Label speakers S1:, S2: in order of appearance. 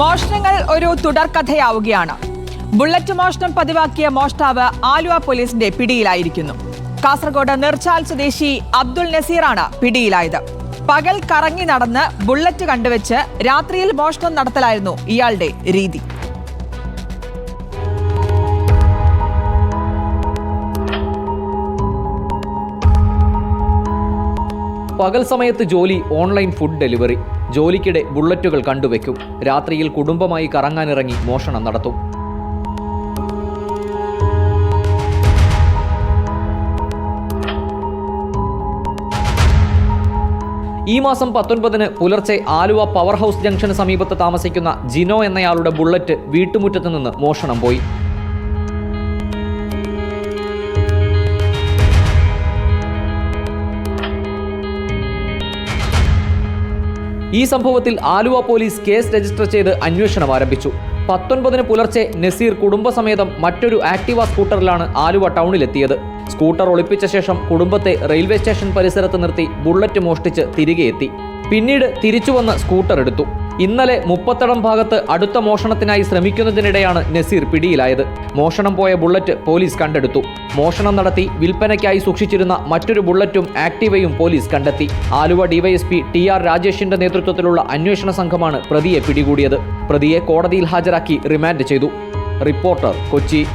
S1: മോഷണങ്ങൾ ഒരു തുടർക്കഥയാവുകയാണ് ബുള്ളറ്റ് മോഷണം പതിവാക്കിയ മോഷ്ടാവ് ആലുവ പോലീസിന്റെ പിടിയിലായിരിക്കുന്നു. കാസർഗോഡ് നിർച്ചാൽ സ്വദേശി അബ്ദുൾ നസീറാണ് പിടിയിലായത്. പകൽ കറങ്ങി നടന്ന് ബുള്ളറ്റ് കണ്ടുവച്ച് രാത്രിയിൽ മോഷണം നടത്തലായിരുന്നു ഇയാളുടെ രീതി.
S2: പകൽ സമയത്ത് ജോലി ഓൺലൈൻ ഫുഡ് ഡെലിവറി. ജോലിക്കിടെ ബുള്ളറ്റുകൾ കണ്ടുവെക്കും. രാത്രിയിൽ കുടുംബമായി കറങ്ങാനിറങ്ങി മോഷണം നടത്തും. ഈ മാസം പത്തൊൻപതിന് പുലർച്ചെ ആലുവ പവർ ഹൗസ് ജംഗ്ഷന് സമീപത്ത് താമസിക്കുന്ന ജിനോ എന്നയാളുടെ ബുള്ളറ്റ് വീട്ടുമുറ്റത്ത് നിന്ന് മോഷണം പോയി. ഈ സംഭവത്തിൽ ആലുവ പോലീസ് കേസ് രജിസ്റ്റർ ചെയ്ത് അന്വേഷണം ആരംഭിച്ചു. പത്തൊൻപതിന് പുലർച്ചെ നസീർ കുടുംബസമേതം മറ്റൊരു ആക്ടിവ സ്കൂട്ടറിലാണ് ആലുവ ടൗണിലെത്തിയത്. സ്കൂട്ടർ ഒളിപ്പിച്ച ശേഷം കുടുംബത്തെ റെയിൽവേ സ്റ്റേഷൻ പരിസരത്ത് നിർത്തി ബുള്ളറ്റ് മോഷ്ടിച്ച് തിരികെ എത്തി പിന്നീട് തിരിച്ചുവന്ന് സ്കൂട്ടർ എടുത്തു. ഇന്നലെ മുപ്പത്തടം ഭാഗത്ത് അടുത്ത മോഷണത്തിനായി ശ്രമിക്കുന്നതിനിടെയാണ് നസീർ പിടിയിലായത്. മോഷണം പോയ ബുള്ളറ്റ് പോലീസ് കണ്ടെടുത്തു. മോഷണം നടത്തി വിൽപ്പനയ്ക്കായി സൂക്ഷിച്ചിരുന്ന മറ്റൊരു ബുള്ളറ്റും ആക്ടിവയും പോലീസ് കണ്ടെത്തി. ആലുവ ഡിവൈഎസ്പി ടി ആർ രാജേഷിന്റെ നേതൃത്വത്തിലുള്ള അന്വേഷണ സംഘമാണ് പ്രതിയെ പിടികൂടിയത്. പ്രതിയെ കോടതിയിൽ ഹാജരാക്കി റിമാൻഡ് ചെയ്തു. റിപ്പോർട്ടർ കൊച്ചി.